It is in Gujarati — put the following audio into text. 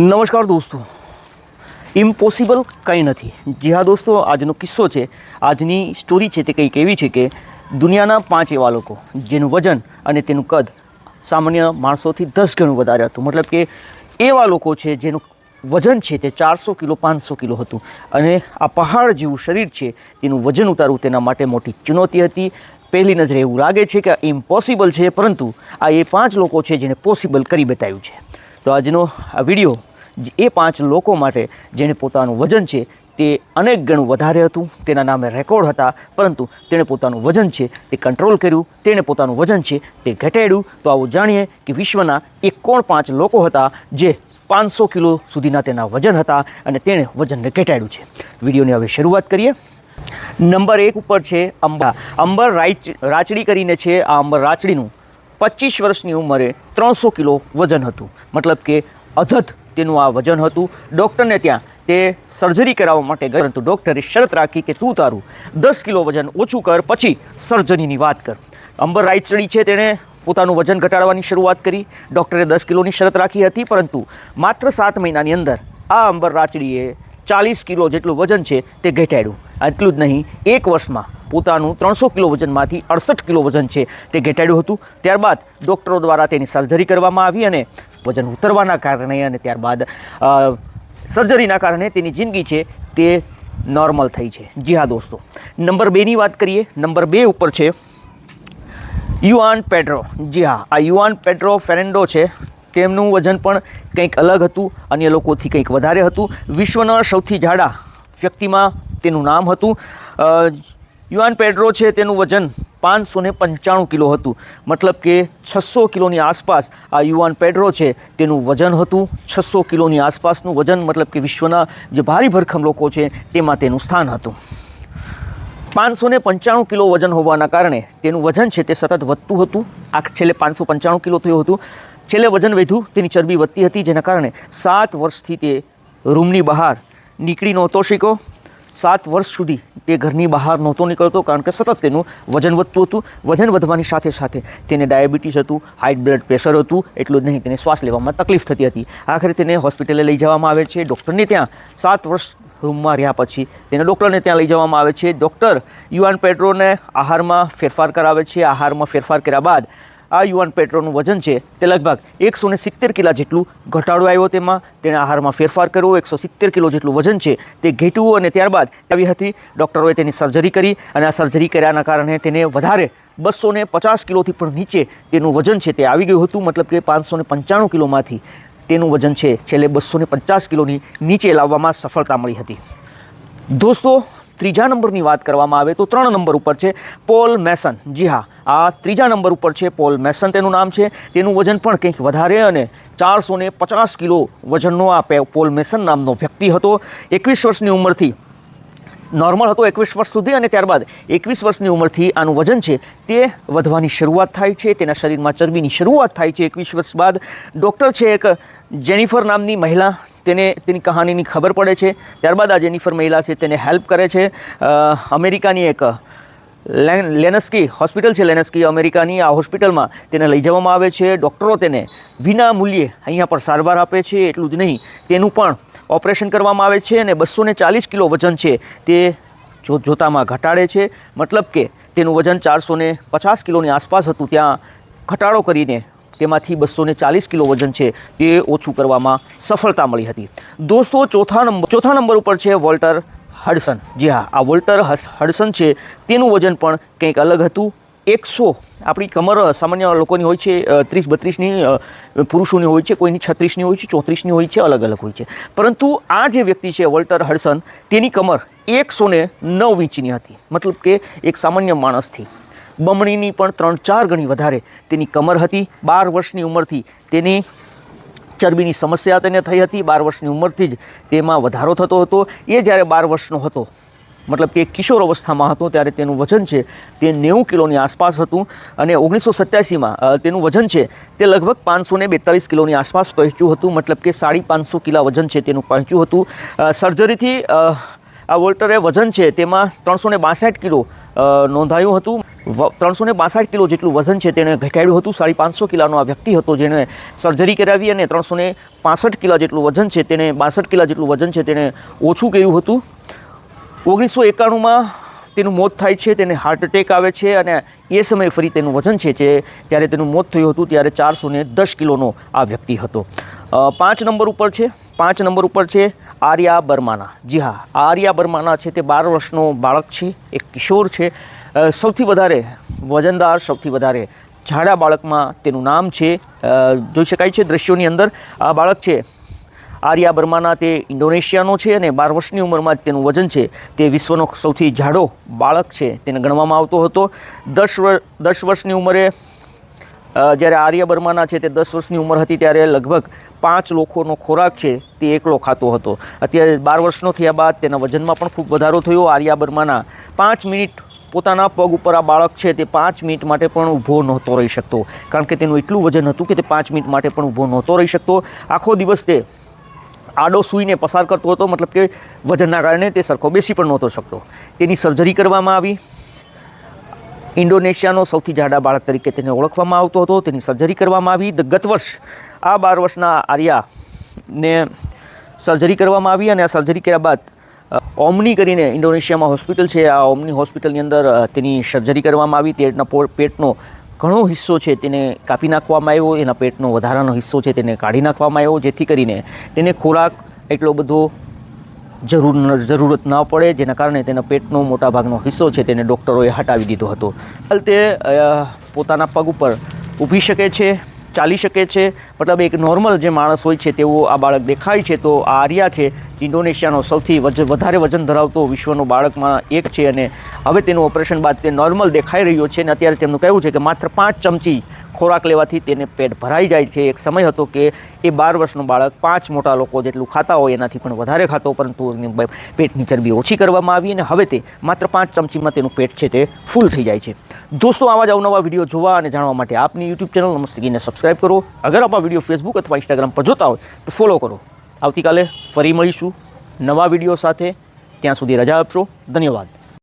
નમસ્કાર દોસ્તો. ઇમ્પોસિબલ કંઈ નથી. જી હા દોસ્તો, આજનો કિસ્સો છે. આજની સ્ટોરી છે તે કંઈક એવી છે કે દુનિયાના પાંચ એવા લોકો જેનું વજન અને તેનું કદ સામાન્ય માણસોથી દસ ગણું વધારે હતું. મતલબ કે એવા લોકો છે જેનું વજન છે તે ચારસો કિલો, પાંચસો કિલો હતું. અને આ પહાડ જેવું શરીર છે તેનું વજન ઉતારવું તેના માટે મોટી ચુનૌતી હતી. પહેલી નજરે એવું લાગે છે કે ઇમ્પોસિબલ છે, પરંતુ આ એ પાંચ લોકો છે જેણે પોસિબલ કરી બતાવ્યું છે. તો આજનો આ વીડિયો એ પાંચ લોકો માટે જેણે પોતાનું વજન છે તે અનેક ગણું વધારે હતું. તેના નામે રેકોર્ડ હતા, પરંતુ તેણે પોતાનું વજન છે તે કંટ્રોલ કર્યું. તેણે પોતાનું વજન છે તે ઘટાડ્યું. તો આવું જાણીએ કે વિશ્વના એક કોણ પાંચ લોકો હતા જે પાંચસો કિલો સુધીના તેના વજન હતા અને તેણે વજનને ઘટાડ્યું છે. વિડીયોની હવે શરૂઆત કરીએ. નંબર એક ઉપર છે અંબા. અંબર રાઈચ, રાચડી કરીને છે. આ અંબર રાચડીનું પચીસ વર્ષની ઉંમરે ત્રણસો કિલો વજન હતું. મતલબ કે અધધ તેનું આ વજન હતું. ડૉક્ટરને ત્યાં તે સર્જરી કરાવવા માટે ગયો પરંતુ ડૉક્ટરે શરત રાખી કે તું તારું દસ કિલો વજન ઓછું કર, પછી સર્જરીની વાત કર. અંબર રાયચડી છે તેણે પોતાનું વજન ઘટાડવાની શરૂઆત કરી. ડૉક્ટરે દસ કિલોની શરત રાખી હતી, પરંતુ માત્ર સાત મહિનાની અંદર આ અંબર રાચડીએ ચાલીસ કિલો જેટલું વજન છે તે ઘટાડ્યું. એટલું જ નહીં, એક વર્ષમાં પોતાનું ત્રણસો કિલો વજનમાંથી અડસઠ કિલો વજન છે તે ઘટાડ્યું હતું. ત્યારબાદ ડૉક્ટરો દ્વારા તેની સર્જરી કરવામાં આવી અને વજન ઉતરવાના કારણે અને ત્યારબાદ સર્જરીના કારણે તેની જિંદગી છે તે નોર્મલ થઈ છે. જી હા દોસ્તો. નંબર બેની વાત કરીએ. નંબર બે ઉપર છે યુઆન પેડ્રો જી હા, આ યુઆન પેડ્રો ફેરેન્ડો છે. તેમનું વજન પણ કંઈક અલગ હતું, અન્ય લોકોથી કંઈક વધારે હતું. વિશ્વના સૌથી જાડા વ્યક્તિમાં તેનું નામ હતું યુઆન પેડ્રો છે તેનું વજન પાંચસો ને પંચાણું કિલો હતું. મતલબ કે છસો કિલોની આસપાસ આ યુવાન પેડ્રો છે તેનું વજન હતું. છસો કિલોની આસપાસનું વજન મતલબ કે વિશ્વના જે ભારી ભરખમ લોકો છે તેમાં તેનું સ્થાન હતું. પાંચસો ને પંચાણું કિલો વજન હોવાના કારણે તેનું વજન છે તે સતત વધતું હતું. આ છેલ્લે પાંચસો પંચાણું કિલો થયું હતું. છેલ્લે વજન વધ્યું, તેની ચરબી વધતી હતી, જેના કારણે સાત વર્ષથી તે રૂમની બહાર નીકળી નહોતો શીખ્યો. સાત વર્ષ સુધી તે ઘરની બહાર નહોતો નીકળતો કારણ કે સતત તેનું વજન વધતું હતું. વજન વધવાની સાથે સાથે તેને ડાયાબિટીસ હતું, હાઈ બ્લડ પ્રેશર હતું, એટલું જ નહીં, તેને શ્વાસ લેવામાં તકલીફ થતી હતી. આખરે તેને હોસ્પિટલે લઈ જવામાં આવે છે. ડૉક્ટરને ત્યાં સાત વર્ષ રૂમમાં રહ્યા પછી તેને ડૉક્ટરને ત્યાં લઈ જવામાં આવે છે. ડૉક્ટર યુવાન પેટ્રોને આહારમાં ફેરફાર કરાવે છે. આહારમાં ફેરફાર કર્યા બાદ આ યુવાન પેટ્રોલનું વજન છે તે લગભગ એકસો સિત્તેર કિલા જેટલું ઘટાડો આવ્યો તેમાં. તેણે આહારમાં ફેરફાર કર્યો, એકસો સિત્તેર કિલો જેટલું વજન છે તે ઘેટવું અને ત્યારબાદ આવી હતી. ડૉક્ટરોએ તેની સર્જરી કરી અને આ સર્જરી કર્યાના કારણે તેને વધારે બસો પચાસ કિલોથી પણ નીચે તેનું વજન છે તે આવી ગયું હતું. મતલબ કે પાંચસો ને પંચાણું કિલોમાંથી તેનું વજન છે છેલ્લે બસો પચાસ કિલોની નીચે લાવવામાં સફળતા મળી હતી. દોસ્તો, ત્રીજા નંબરની વાત કરવામાં આવે તો ત્રણ નંબર ઉપર છે પોલ મેસન. જી હા આ ત્રીજા નંબર ઉપર છે પોલ મેસન, તેનું નામ છે. તેનું વજન પણ કંઈક વધારે અને ચારસો પચાસ કિલો વજનનો આ પોલ મેસન નામનો વ્યક્તિ હતો. એકવીસ વર્ષની ઉંમરથી, નોર્મલ હતો એકવીસ વર્ષ સુધી અને ત્યારબાદ એકવીસ વર્ષની ઉંમરથી આનું વજન છે તે વધવાની શરૂઆત થાય છે. તેના શરીરમાં ચરબીની શરૂઆત થાય છે એકવીસ વર્ષ બાદ. ડૉક્ટર છે એક જેનિફર નામની મહિલા, તેને, તેની કહાનીની ખબર પડે છે. ત્યારબાદ આ જેનિફર મહિલા છે તેને હેલ્પ કરે છે. અમેરિકાની એક લેનસ્કી, હોસ્પિટલ છે લેનસ્કી અમેરિકાની. આ હોસ્પિટલમાં તેને લઈ જવામાં આવે છે. ડૉક્ટરો તેને વિના મૂલ્યે અહીંયા પર સારવાર આપે છે. એટલું જ નહીં, તેનું પણ ઓપરેશન કરવામાં આવે છે અને બસો ચાલીસ કિલો વજન છે તે જો, જોતામાં ઘટાડે છે. મતલબ કે તેનું વજન ચારસો ને પચાસ કિલોની આસપાસ હતું. ત્યાં ઘટાડો કરીને તેમાંથી બસો ચાલીસ કિલો વજન છે તે ઓછું કરવામાં સફળતા મળી હતી. દોસ્તો, ચોથા નંબર ચોથા નંબર ઉપર છે વોલ્ટર હડસન. જી હા, આ વોલ્ટર હડસન છે, તેનું વજન પણ કંઈક અલગ હતું. એકસો, આપણી કમર સામાન્ય લોકોની હોય છે ત્રીસ બત્રીસની પુરુષોની હોય છે, કોઈની છત્રીસની હોય છે, ચોત્રીસની હોય છે, અલગ અલગ હોય છે. પરંતુ આ જે વ્યક્તિ છે, વોલ્ટર હડસન, તેની કમર એકસો ને નવ ઇંચની હતી. મતલબ કે એક સામાન્ય માણસથી બમણીની પણ ત્રણ ચાર ગણી વધારે તેની કમર હતી. બાર વર્ષની ઉંમરથી તેની ચરબીની સમસ્યા તેને થઈ હતી. બાર વર્ષની ઉંમરથી જ તેમાં વધારો થતો હતો. એ જ્યારે બાર વર્ષનો હતો, મતલબ કે કિશોર અવસ્થામાં હતો, ત્યારે તેનું વજન છે તે નેવું કિલોની આસપાસ હતું અને ઓગણીસો સત્યાસીમાં તેનું વજન છે તે લગભગ પાંચસો ને બેતાલીસ કિલોની આસપાસ પહોંચ્યું હતું. મતલબ કે સાડી પાંચસો કિલા વજન છે તેનું પહોંચ્યું હતું. સર્જરીથી આ વોલ્ટરે વજન છે તેમાં ત્રણસો ને બાસઠ કિલો નોંધાયું હતું. ત્રણસો ને બાસઠ કિલો જેટલું વજન છે તેણે ઘટાડ્યું હતું. સાડી પાંચસો કિલોનો આ વ્યક્તિ હતો જેણે સર્જરી કરાવી અને ત્રણસો ને કિલો જેટલું વજન છે તેણે, બાસઠ કિલો જેટલું વજન છે તેણે ઓછું કર્યું હતું. ઓગણીસો એકાણુંમાં તેનું મોત થાય છે, તેને હાર્ટ એટેક આવે છે અને એ સમયે ફરી તેનું વજન છે જે, જ્યારે તેનું મોત થયું હતું ત્યારે ચારસો દસ કિલોનો આ વ્યક્તિ હતો. પાંચ નંબર ઉપર છે, પાંચ નંબર ઉપર છે આર્યા બર્માના. જી હા, આર્યા બર્માના છે તે બાર વર્ષનો બાળક છે, એક કિશોર છે. સૌથી વધારે વજનદાર, સૌથી વધારે જાડા બાળકમાં તેનું નામ છે. જોઈ શકાય છે દ્રશ્યોની અંદર, આ બાળક છે આર્યા બર્માના, તે ઇન્ડોનેશિયાનો છે અને બાર વર્ષની ઉંમરમાં તેનું વજન છે. તે વિશ્વનો સૌથી જાડો બાળક છે, તેને ગણવામાં આવતો હતો. દસ દસ વર્ષની ઉંમરે જ્યારે આર્ય બર્માના છે તે દસ વર્ષની ઉંમર હતી ત્યારે લગભગ પાંચ લોકોનો ખોરાક છે તે એકલો ખાતો હતો. અત્યારે બાર વર્ષનો થયા બાદ તેના વજનમાં પણ ખૂબ વધારો થયો. આર્યા બર્માના પાંચ મિનિટ પોતાના પગ ઉપર આ બાળક છે તે પાંચ મિનિટ માટે પણ ઊભો નહોતો રહી શકતો. કારણ કે તેનું એટલું વજન હતું કે તે પાંચ મિનિટ માટે પણ ઊભો નહોતો રહી શકતો. આખો દિવસ તે આડો સૂઈને પસાર કરતો હતો. મતલબ કે વજનના કારણે તે સરખો બેસી પણ નહોતો શકતો. તેની સર્જરી કરવામાં આવી. ઇન્ડોનેશિયાનો સૌથી જાડા બાળક તરીકે તેને ઓળખવામાં આવતો હતો. તેની સર્જરી કરવામાં આવી. ગત વર્ષ આ બાર વર્ષના આર્યાને સર્જરી કરવામાં આવી અને આ સર્જરી કર્યા બાદ ઓમની કરીને ઇન્ડોનેશિયામાં હોસ્પિટલ છે. આ ઓમની હોસ્પિટલની અંદર તેની સર્જરી કરવામાં આવી. તેના પેટનો ઘણો હિસ્સો છે તેને કાપી નાખવામાં આવ્યો. એના પેટનો વધારાનો હિસ્સો છે તેને કાઢી નાખવામાં આવ્યો, જેથી કરીને તેને ખોરાક એટલો બધો જરૂર જરૂરત ન પડે, જેના કારણે તેના પેટનો મોટા ભાગનો હિસ્સો છે તેને ડૉક્ટરોએ હટાવી દીધો હતો. હાલ તે પોતાના પગ ઉપર ઊભી શકે છે, ચાલી શકે છે. મતલબ એક નોર્મલ જે માણસ હોય છે તેવો આ બાળક દેખાય છે તો આ આર્યા છે. ઇન્ડોનેશિયાનો સૌથી વધારે વજન ધરાવતો વિશ્વનો બાળકમાં એક છે અને હવે તેનું ઓપરેશન બાદ તે નોર્મલ દેખાઈ રહ્યો છે અને અત્યારે તેમનું કહેવું છે કે માત્ર પાંચ ચમચી ખોરાક લેવાથી તેને પેટ ભરાઈ જાય છે. એક સમય હતો કે એ બાર વર્ષનું બાળક પાંચ મોટા લોકો જેટલું ખાતા હોય એનાથી પણ વધારે ખાતો, પરંતુ પેટની ચરબી ઓછી કરવામાં આવી અને હવે તે માત્ર પાંચ ચમચીમાં તેનું પેટ છે તે ફૂલ થઈ જાય છે. દોસ્તો, આવા જ અવનવા વીડિયો જોવા અને જાણવા માટે આપની યુટ્યુબ ચેનલ નમસ્તે ગીને સબસ્ક્રાઇબ કરો. અગર આપ આ વીડિયો ફેસબુક અથવા ઇન્સ્ટાગ્રામ પર જોતા હોય તો ફોલો કરો. આવતીકાલે ફરી મળીશું નવા વીડિયો સાથે. ત્યાં સુધી રજા આપશો ધન્યવાદ.